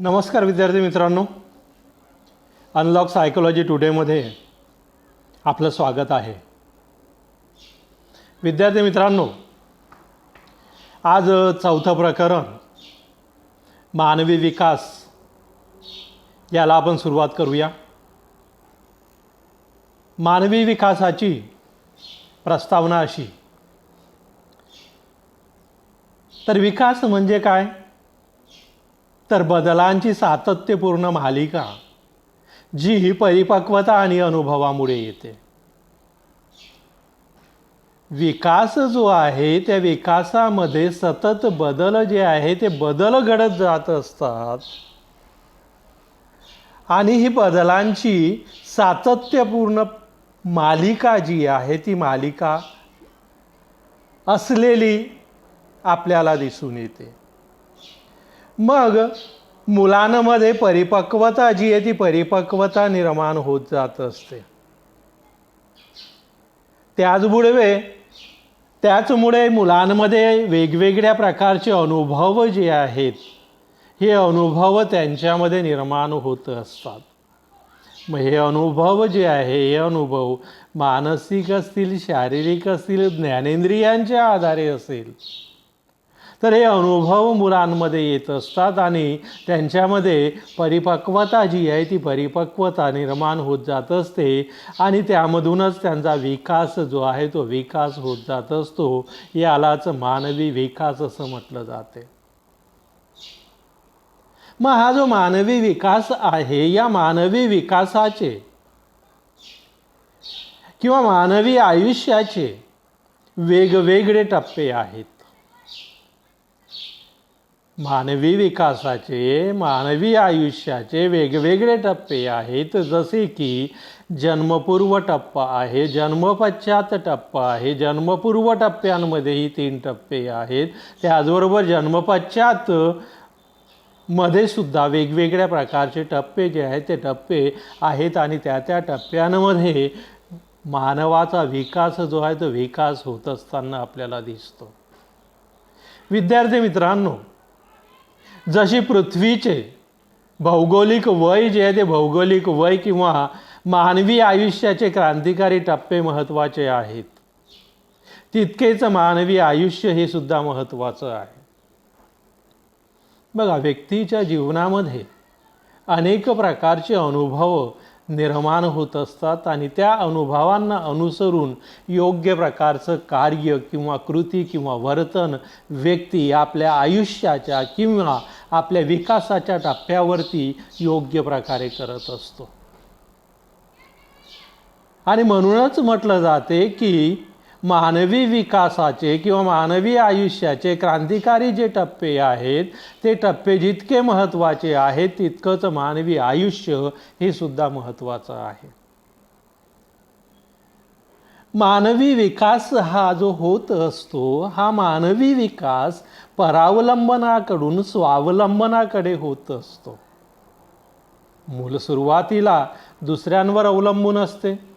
नमस्कार विद्यार्थी मित्रांनो. अनलॉक सायकोलॉजी टुडेमध्ये आपलं स्वागत आहे. विद्यार्थी मित्रांनो आज चौथं प्रकरण मानवी विकास याला आपण सुरुवात करूया. मानवी विकासाची प्रस्तावना अशी. तर विकास म्हणजे काय? तर बदलांची सातत्यपूर्ण मालिका जी ही परिपक्वता आणि अनुभवामुळे येते. विकास जो आहे त्या विकासामध्ये सतत बदल जे आहे ते बदल घडत जात असतात. आणि ही बदलांची सातत्यपूर्ण मालिका जी आहे ती मालिका असलेली आपल्याला दिसून येते. मग मुलांमध्ये परिपक्वता जी आहे ती परिपक्वता निर्माण होत जात असते. त्याचबुडवे त्याचमुळे मुलांमध्ये वेगवेगळ्या प्रकारचे अनुभव जे आहेत हे अनुभव त्यांच्यामध्ये निर्माण होत असतात. मग हे अनुभव जे आहे हे अनुभव मानसिक असतील शारीरिक असतील ज्ञानेंद्रियांच्या आधारे असेल तर हे अनुभव मुलांमध्ये येत असतात आणि त्यांच्यामध्ये परिपक्वता जी आहे ती परिपक्वता निर्माण होत जात असते. आणि त्यामधूनच त्यांचा विकास जो आहे तो विकास होत जात असतो. यालाच मानवी विकास असं म्हटलं जाते. मग हा जो मानवी विकास आहे या मानवी विकासाचे किंवा मानवी आयुष्याचे वेगवेगळे टप्पे आहेत. मानवी विकासाचे मानवी आयुष्याचे वेगवेगळे टप्पे आहेत. जसे की जन्मपूर्व टप्पा आहे जन्मपश्चात टप्पा आहे जन्मपूर्व टप्प्यांमध्येही तीन टप्पे आहेत. त्याचबरोबर जन्मपश्चात मध्ये सुद्धा वेगवेगळ्या प्रकारचे टप्पे जे आहेत ते टप्पे आहेत आणि त्या त्या टप्प्यांमध्ये मानवाचा विकास जो आहे तो विकास होत असताना आपल्याला दिसतो. विद्यार्थी मित्रांनो जशी पृथ्वीचे भौगोलिक वय जे आहे ते भौगोलिक वय किंवा मानवी आयुष्याचे क्रांतिकारी टप्पे महत्त्वाचे आहेत. तितकेच मानवी आयुष्य हे सुद्धा महत्त्वाचं आहे. बघा व्यक्तीच्या जीवनामध्ये अनेक प्रकारचे अनुभव निर्माण होत असतात आणि त्या अनुभवांना अनुसरून योग्य प्रकारचं कार्य किंवा कृती किंवा वर्तन व्यक्ती आपल्या आयुष्याच्या किंवा आपल्या विकासाच्या टप्प्यावरती योग्य प्रकारे करत असतो. आणि म्हणूनच म्हटलं जाते की मानवी विकासाचे किंवा मानवी आयुष्याचे क्रांतिकारी जे टप्पे आहेत ते टप्पे जितके महत्त्वाचे आहेत तितकंच मानवी आयुष्य हे सुद्धा महत्त्वाचं आहे. मानवी विकास हा जो होत असतो हा मानवी विकास परावलंबनाकडून स्वावलंबनाकडे होत असतो. मूल सुरुवातीला दुसऱ्यांवर अवलंबून असते.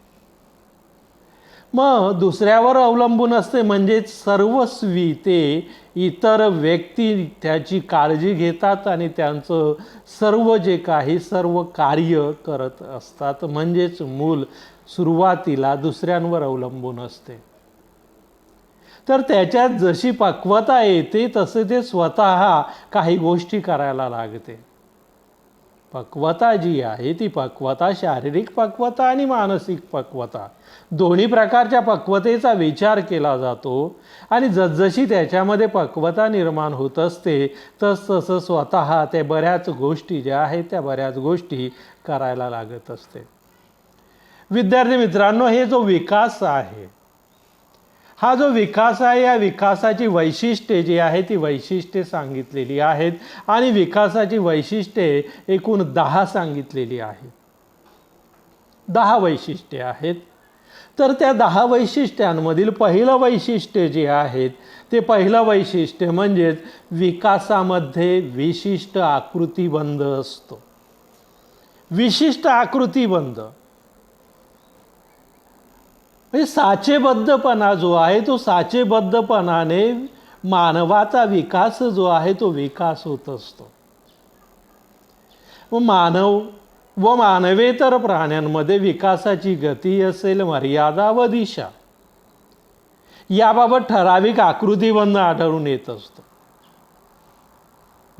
मग दुसऱ्यावर अवलंबून असते म्हणजेच सर्वस्वी ते इतर व्यक्ती त्याची काळजी घेतात आणि त्यांचं सर्व जे काही सर्व कार्य करत असतात म्हणजेच मूल सुरुवातीला दुसऱ्यांवर अवलंबून असते. तर त्याच्यात जशी पक्वता येते तसे ते स्वतः काही गोष्टी करायला लागते. पक्वता जी आहे ती पक्वता शारीरिक पक्वता आणि मानसिक पक्वता दोन्ही प्रकारच्या पक्वतेचा विचार केला जातो आणि जसजशी त्याच्यामध्ये पक्वता निर्माण होत असते तसतसं स्वतः ते बऱ्याच गोष्टी ज्या आहेत त्या बऱ्याच गोष्टी करायला लागत असते. विद्यार्थी मित्रांनो हे जो विकास आहे हा जो विकास आहे या विकासाची वैशिष्ट्ये जी आहे ती वैशिष्ट्ये सांगितलेली आहेत आणि विकासाची वैशिष्ट्ये एकूण दहा सांगितलेली आहेत. दहा वैशिष्ट्ये आहेत. तर त्या दहा वैशिष्ट्यांमधील पहिलं वैशिष्ट्य जे आहेत ते पहिलं वैशिष्ट्य म्हणजेच विकासामध्ये विशिष्ट आकृतीबंध असतो. विशिष्ट आकृतीबंध. म्हणजे साचेबद्धपणा जो आहे तो साचेबद्धपणाने मानवाचा विकास जो आहे तो विकास होत असतो. मानव व मानवेतर प्राण्यांमध्ये विकासाची गती असेल मर्यादा व दिशा. याबाबत ठराविक आकृतीबंध आढळून येत असतो.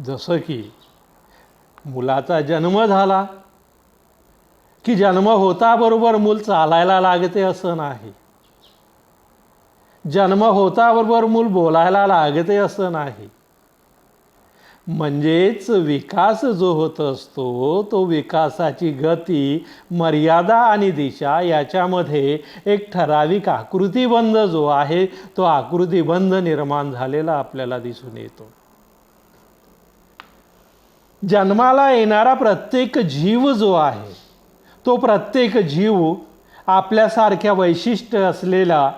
जसं की मुलाचा जन्म झाला की जन्म होता बरोबर मूल चालायला लागते असं नाही. जन्म होता बरोबर मूल बोलायला लागते असं नाही. म्हणजेच विकास जो होत असतो तो विकासाची गती मर्यादा आणि दिशा याच्यामध्ये एक ठराविक आकृतीबंध जो आहे तो आकृतीबंध निर्माण झालेला आपल्याला दिसून येतो. जन्माला येणारा प्रत्येक जीव जो आहे तो प्रत्येक जीव आपल्यासारख्या वैशिष्ट्य असलेला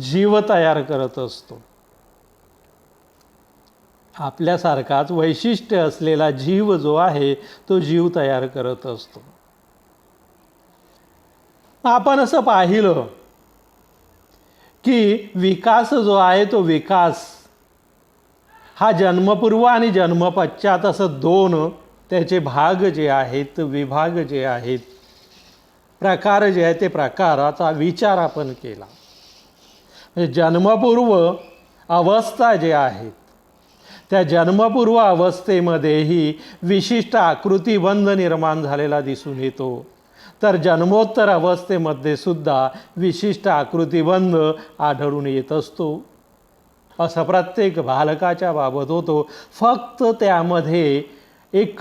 जीव तयार करत असतो. आपल्यासारखाच वैशिष्ट्य असलेला जीव जो आहे तो जीव तयार करत असतो. आपण असं पाहिलं की विकास जो आहे तो विकास हा जन्मपूर्व आणि जन्मपश्चात असं दोन त्याचे भाग जे आहेत विभाग जे आहेत प्रकार जे आहे ते प्रकाराचा विचार आपण केला. म्हणजे जन्मपूर्व अवस्था जे आहेत त्या जन्मपूर्व अवस्थेमध्येही विशिष्ट आकृतीबंध निर्माण झालेला दिसून येतो. तर जन्मोत्तर अवस्थेमध्ये सुद्धा विशिष्ट आकृतीबंध आढळून येत असतो. असं प्रत्येक बालकाच्या बाबत होतो. फक्त त्यामध्ये एक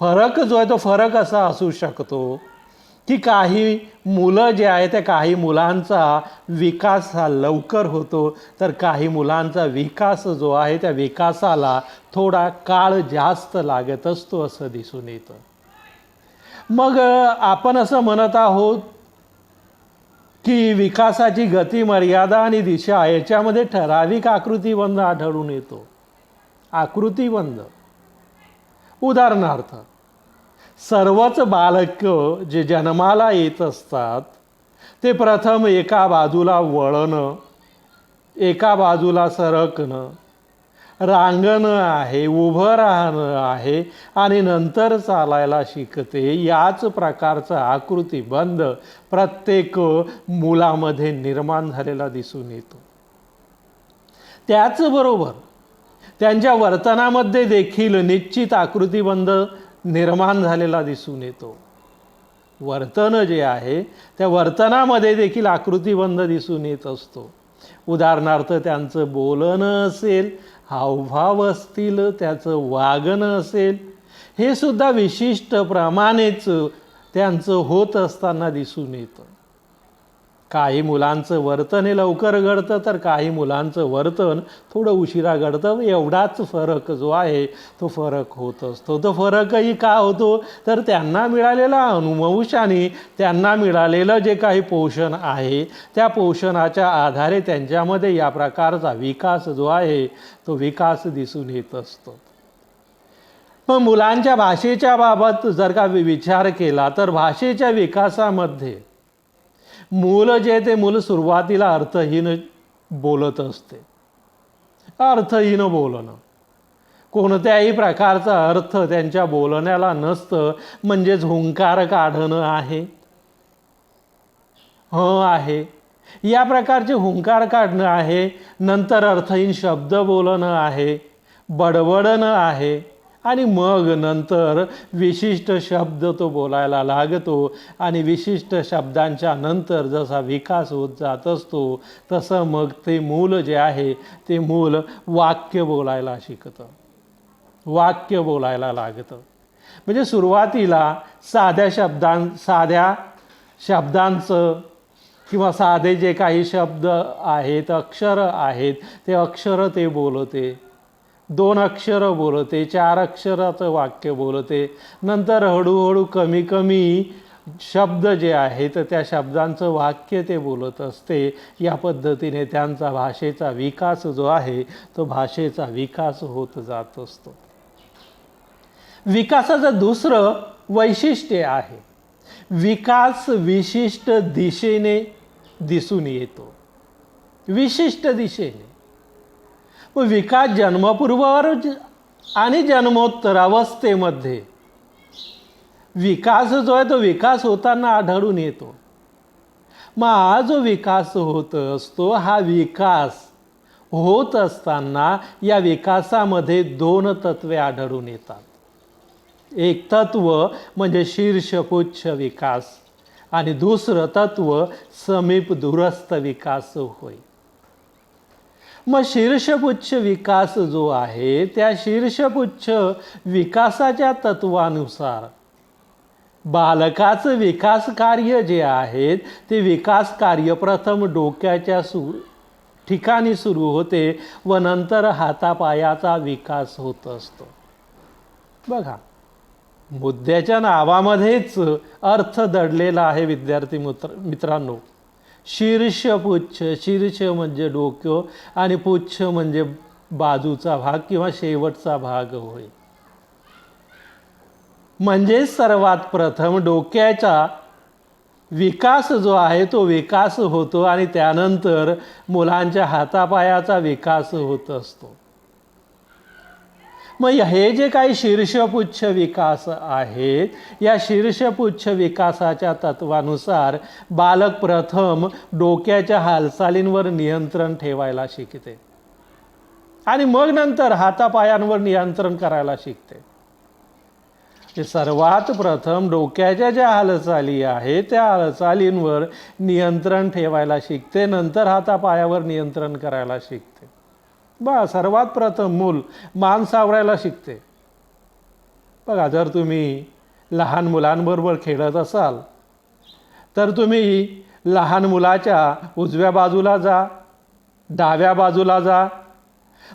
फरक जो आहे तो फरक असा असू शकतो. की काही मुलं जे आहे त्या काही मुलांचा विकास हा लवकर होतो. तर काही मुलांचा विकास जो आहे त्या विकासाला थोडा काळ जास्त लागत असतो असं दिसून येतं. मग आपण असं म्हणत आहोत की विकासाची गती मर्यादा आणि दिशा याच्यामध्ये ठराविक आकृतीबंध आढळून येतो. आकृतीबंध. उदाहरणार्थ सर्वच बालक जे जन्माला येत असतात ते प्रथम एका बाजूला वळणं एका बाजूला सरकणं. रांगणं आहे उभं राहणं आहे आणि नंतर चालायला शिकते. याच प्रकारचा आकृतीबंध प्रत्येक मुलामध्ये निर्माण झालेला दिसून येतो. त्याचबरोबर त्यांच्या वर्तनामध्ये देखील निश्चित आकृतीबंध निर्माण झालेला दिसून येतो. वर्तन जे आहे त्या वर्तनामध्ये देखील आकृतीबंध दिसून येत असतो. उदाहरणार्थ त्यांचं बोलणं असेल हावभाव असतील त्याचं वागणं असेल हे सुद्धा विशिष्ट प्रमाणेच त्यांचं होत असताना दिसून येतं. काही मुलांचं वर्तन हे लवकर घडतं तर काही मुलांचं वर्तन थोडं उशिरा घडतं. एवढाच फरक जो आहे तो फरक होत असतो. तो फरकही का होतो? तर त्यांना मिळालेला अनुवंशाने त्यांना मिळालेलं जे काही पोषण आहे त्या पोषणाच्या आधारे त्यांच्यामध्ये या प्रकारचा विकास जो आहे तो विकास दिसून येत असतो. मग मुलांच्या भाषेच्या बाबत जर का विचार केला तर भाषेच्या विकासामध्ये मूल जे ते मूल सुरुवातीला अर्थहीन बोलत असते. अर्थहीन बोलणं. कोणत्याही प्रकारचा अर्थ त्यांच्या बोलण्याला नसतं म्हणजेच हुंकार काढणं आहे. ह आहे. या प्रकारचे हुंकार काढणं आहे. नंतर अर्थहीन शब्द बोलणं आहे. बडबडणं आहे. आणि मग नंतर विशिष्ट शब्द तो बोलायला लागतो. आणि विशिष्ट शब्दांच्या नंतर जसा विकास होत जात असतो तसं मग ते मूल जे आहे ते मूल वाक्य बोलायला शिकतं. वाक्य बोलायला लागतं. म्हणजे सुरुवातीला साध्या शब्दां साध्या शब्दांचं किंवा साधे जे काही शब्द आहेत अक्षर आहेत ते अक्षरं ते बोलते. दोन अक्षरं बोलते चार अक्षराचं वाक्य बोलते. नंतर हळूहळू कमी कमी शब्द जे आहेत त्या शब्दांचं वाक्य ते बोलत असते. या पद्धतीने त्यांचा भाषेचा विकास जो आहे तो भाषेचा विकास होत जात असतो. विकासाचं दुसरं वैशिष्ट्य आहे. विकास विशिष्ट दिशेने दिसून येतो. विशिष्ट दिशेने. विकास जन्मपूर्वावर आणि जन्मोत्तर अवस्थेमध्ये विकास जो आहे तो विकास होताना आढळून येतो. मग हा जो विकास होत असतो हा विकास होत असताना या विकासामध्ये दोन तत्वे आढळून येतात. एक तत्व म्हणजे शीर्षपुच्छ विकास आणि दुसरं तत्व समीप दूरस्थ विकास होय. मग शीर्षपुच्छ विकास जो आहे त्या शीर्षपुच्छ विकासाच्या तत्वानुसार. बालकाचं विकास कार्य जे आहेत ते विकास कार्य प्रथम डोक्याच्या सु ठिकाणी सुरू होते व नंतर हातापायाचा विकास होत असतो. बघा मुद्द्याच्या नावामध्येच अर्थ दडलेला आहे विद्यार्थी मित्र मित्रांनो. शीर्ष पुच्छ शीर्ष म्हणजे डोकं आणि पुच्छ म्हणजे बाजूचा भाग किंवा शेवटचा भाग होय. म्हणजे सर्वात प्रथम डोक्याचा विकास जो आहे तो विकास होतो आणि त्यानंतर मुलांच्या हातापायाचा विकास होत असतो. मग हे जे काही शीर्षपुच्छ विकास आहेत या शीर्षपुच्छ विकासाच्या तत्वानुसार बालक प्रथम डोक्याच्या हालचालींवर नियंत्रण ठेवायला शिकते. आणि मग नंतर हातापायांवर नियंत्रण करायला शिकते. म्हणजे सर्वात प्रथम डोक्याच्या ज्या हालचाली आहेत त्या हालचालींवर नियंत्रण ठेवायला शिकते नंतर हातापायावर नियंत्रण करायला शिकते. बा सर्वात प्रथम मूल मान सावरायला शिकते. बघा जर तुम्ही लहान मुलांबरोबर खेळत असाल तर तुम्ही लहान मुलाच्या उजव्या बाजूला जा डाव्या बाजूला जा.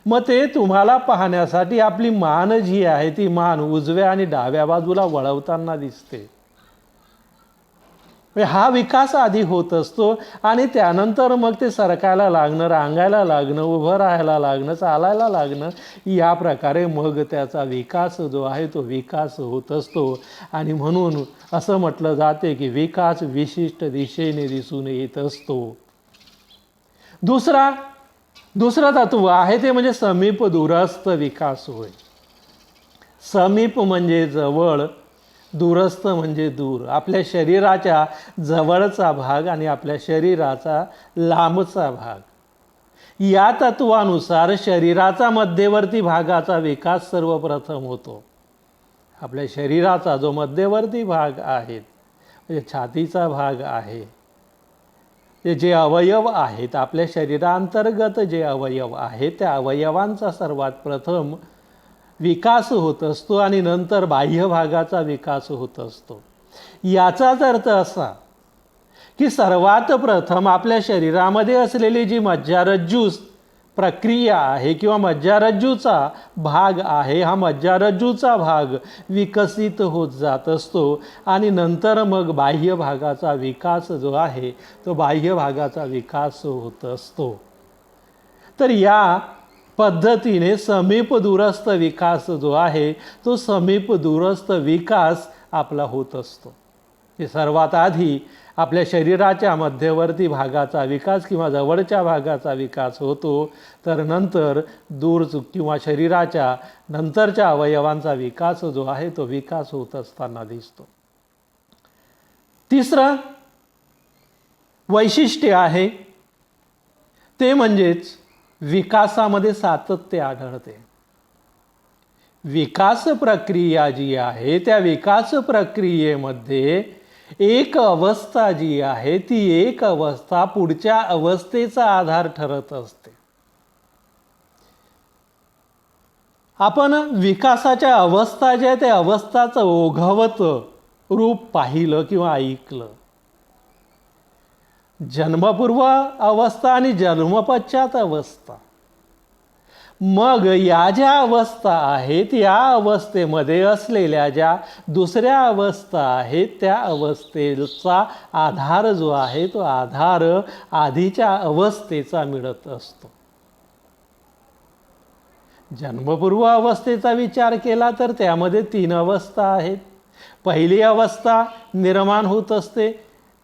मग ते तुम्हाला पाहण्यासाठी आपली मान जी आहे ती मान उजव्या आणि डाव्या बाजूला वळवताना दिसते. म्हणजे हा विकास आधी होत असतो आणि त्यानंतर मग ते सरकायला लागणं रांगायला लागणं उभं राहायला लागणं चालायला लागणं या प्रकारे मग त्याचा विकास जो आहे तो विकास होत असतो. आणि म्हणून असं म्हटलं जाते की विकास विशिष्ट दिशेने दिसून येत असतो. दुसरा दुसरं तत्व आहे ते म्हणजे समीप दूरस्थ विकास होय. समीप म्हणजे जवळ दूरस्थ म्हणजे दूर. आपल्या शरीराच्या जवळचा भाग आणि आपल्या शरीराचा लांबचा भाग. या तत्वानुसार शरीराचा मध्यवर्ती भागाचा विकास सर्वप्रथम होतो. आपल्या शरीराचा जो मध्यवर्ती भाग आहे म्हणजे छातीचा भाग आहे ते जे अवयव आहेत आपल्या शरीरांतर्गत जे अवयव आहेत त्या अवयवांचा सर्वात प्रथम विकास होत असतो आणि नंतर बाह्य भागाचा विकास होत असतो. याचाच अर्थ असा की सर्वात प्रथम आपल्या शरीरामध्ये असलेली जी मज्जारज्जूस प्रक्रिया आहे किंवा मज्जारज्जूचा भाग आहे हा मज्जारज्जूचा भाग विकसित होत जात असतो आणि नंतर मग बाह्य भागाचा विकास जो आहे तो बाह्य भागाचा विकास होत असतो. तर या पद्धतीने समीप दूरस्थ विकास जो आहे तो समीप दूरस्थ विकास आपला होत असतो. हे सर्वात आधी आपल्या शरीराच्या मध्यवर्ती भागाचा विकास किंवा जवळच्या भागाचा विकास होतो. तर नंतर दूर किंवा शरीराच्या नंतरच्या अवयवांचा विकास जो आहे तो विकास होत असताना दिसतो. तिसरं वैशिष्ट्य आहे ते म्हणजेच विकासामध्ये सातत्य आढळते. विकास प्रक्रिया जी आहे त्या विकास प्रक्रियेमध्ये एक अवस्था जी आहे ती एक अवस्था पुढच्या अवस्थेचा आधार ठरत असते. आपण विकासाच्या अवस्था ज्या त्या अवस्थाचं ओघवत रूप पाहिलं किंवा ऐकलं. जन्मपूर्व अवस्था आणि जन्मपश्चात अवस्था. मग या ज्या अवस्था आहेत या अवस्थेमध्ये असलेल्या ज्या दुसऱ्या अवस्था आहेत त्या अवस्थेचा आधार जो आहे तो आधार आधीच्या अवस्थेचा मिळत असतो. जन्मपूर्व अवस्थेचा विचार केला तर त्यामध्ये तीन अवस्था आहेत. पहिली अवस्था निर्माण होत असते.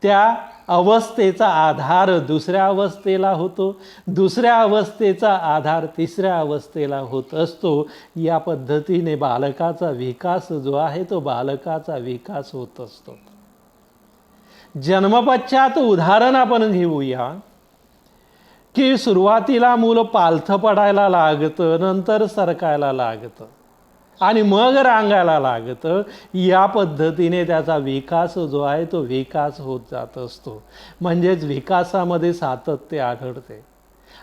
त्या अवस्थेचा आधार दुसऱ्या अवस्थेला होतो. दुसऱ्या अवस्थेचा आधार तिसऱ्या अवस्थेला होत असतो. या पद्धतीने बालकाचा विकास जो आहे तो बालकाचा विकास होत असतो. जन्मपश्चात उदाहरण आपण घेऊया. की सुरुवातीला मूल पालथं पडायला लागतं नंतर सरकायला लागतं. आणि मग रांगायला लागतं. या पद्धतीने त्याचा विकास जो आहे तो विकास होत जात असतो. म्हणजेच विकासामध्ये सातत्य आढळते.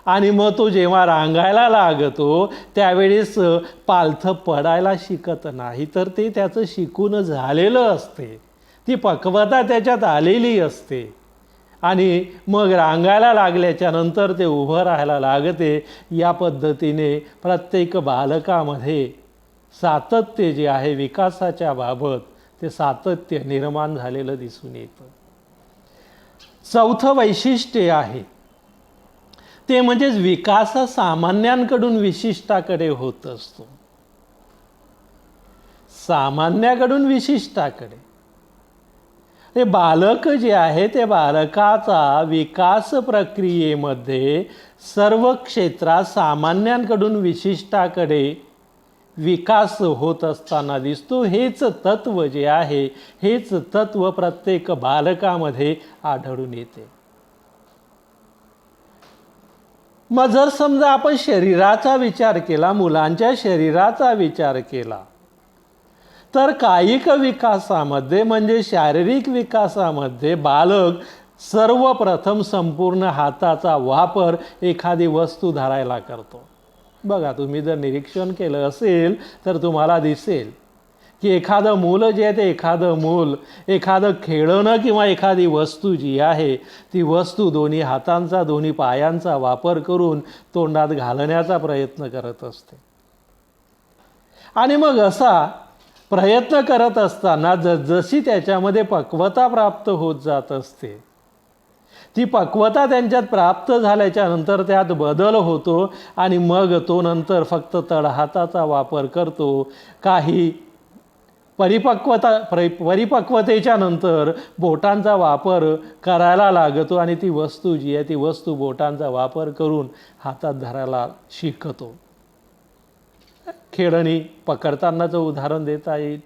आणि मग तो जेव्हा रांगायला लागतो त्यावेळेस पालथं पडायला शिकत नाही तर ते त्याचं शिकून झालेलं असते. ती पक्वता त्याच्यात आलेली असते. आणि मग रांगायला लागल्याच्या नंतर ते उभं राहायला लागते. या पद्धतीने प्रत्येक बालकामध्ये सातत्य जे आहे विकासाच्या बाबत ते सातत्य निर्माण झालेलं दिसून येतं. चौथं वैशिष्ट्य आहे. ते म्हणजेच विकास हा सामान्यांकडून विशिष्टाकडे होत असतो. सामान्याकडून विशिष्टाकडे. हे बालक जे आहे ते बालकाचा विकास प्रक्रियेमध्ये सर्व क्षेत्रात सामान्यांकडून विशिष्टाकडे विकास होत असताना दिसतो. हेच तत्व जे आहे हेच तत्व प्रत्येक बालकामध्ये आढळून येते. मग जर समजा आपण शरीराचा विचार केला मुलांच्या शरीराचा विचार केला तर कायिक विकासामध्ये म्हणजे शारीरिक विकासामध्ये बालक सर्वप्रथम संपूर्ण हाताचा वापर एखादी वस्तू धरायला करतो. बघा तुम्ही जर निरीक्षण केलं असेल तर तुम्हाला दिसेल की एखादं मूल जे आहे ते एखादं मूल एखादं खेळणं किंवा एखादी वस्तू जी आहे ती वस्तू दोन्ही हातांचा दोन्ही पायांचा वापर करून तोंडात घालण्याचा प्रयत्न करत असते. आणि मग असा प्रयत्न करत असताना जशी त्याच्यामध्ये पक्वता प्राप्त होत जात असते ती पक्वता त्यांच्यात प्राप्त झाल्याच्यानंतर त्यात बदल होतो आणि मग तो नंतर फक्त तळहाताचा वापर करतो. काही परिपक्वता परिपक्वतेच्या नंतर बोटांचा वापर करायला लागतो आणि ती वस्तू जी आहे ती वस्तू बोटांचा वापर करून हातात धरायला शिकतो. खेळणी पकडतानाचं उदाहरण देता येईल.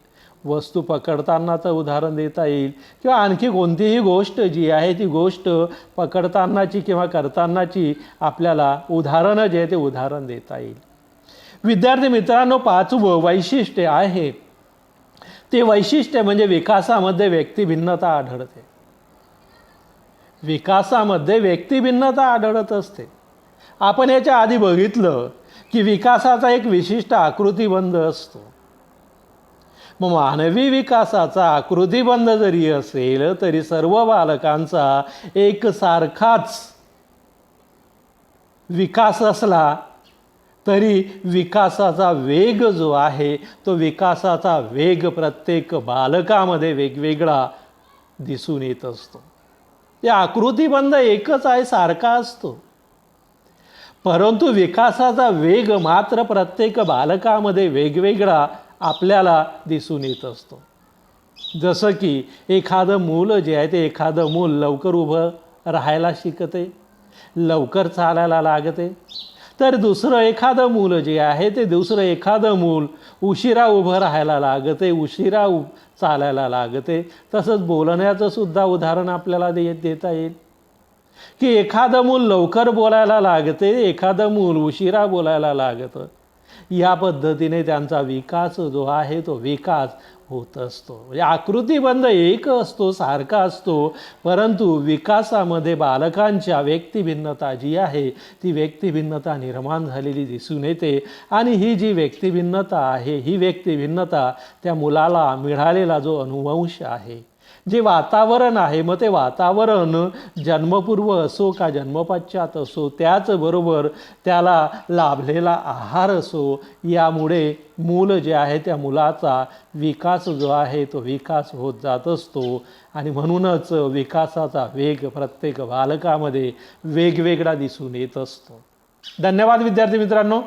वस्तू पकडतानाचं उदाहरण देता येईल. किंवा आणखी कोणतीही गोष्ट जी आहे ती गोष्ट पकडतानाची किंवा करतानाची आपल्याला उदाहरणं जे आहे ते उदाहरण देता येईल. विद्यार्थी मित्रांनो पाचवं वैशिष्ट्य आहे. ते वैशिष्ट्य म्हणजे विकासामध्ये व्यक्तिभिन्नता आढळते. विकासामध्ये व्यक्तिभिन्नता आढळत असते. आपण याच्या आधी बघितलं की विकासाचा एक विशिष्ट आकृतीबंध असतो. मग मानवी विकासाचा आकृतीबंध जरी असेल तरी सर्व बालकांचा एकसारखाच विकास असला तरी विकासाचा वेग जो आहे तो विकासाचा वेग प्रत्येक बालकामध्ये वेगवेगळा दिसून येत असतो. ते आकृतीबंध एकच आहे सारखा असतो. परंतु विकासाचा वेग मात्र प्रत्येक बालकामध्ये वेगवेगळा आपल्याला दिसून येत असतो. जसं की एखादं मूल जे आहे ते एखादं मूल लवकर उभं राहायला शिकते लवकर चालायला लागते. तर दुसरं एखादं मूल जे आहे ते दुसरं एखादं मूल उशिरा उभं राहायला लागते उशिरा उ चालायला लागते. तसंच बोलण्याचं सुद्धा उदाहरण आपल्याला दे देता येईल. की एखादं मूल लवकर बोलायला लागते एखादं मूल उशिरा बोलायला लागतं. या पद्धतीने त्यांचा विकास जो आहे तो विकास होत असतो. म्हणजे आकृतीबंध एक असतो सारखा असतो परंतु विकासामध्ये बालकांच्या व्यक्तिभिन्नता जी आहे ती व्यक्तिभिन्नता निर्माण झालेली दिसून येते. आणि ही जी व्यक्तिभिन्नता आहे ही व्यक्तिभिन्नता त्या मुलाला मिळालेला जो अनुवंश आहे जे वातावरण आहे मग ते वातावरण जन्मपूर्व असो का जन्मपाश्चात असो त्याचबरोबर त्याला लाभलेला आहार असो यामुळे मूल जे आहे त्या मुलाचा विकास जो आहे तो विकास होत जात असतो. आणि म्हणूनच विकासाचा वेग प्रत्येक बालकामध्ये वेगवेगळा दिसून येत असतो. धन्यवाद विद्यार्थी मित्रांनो.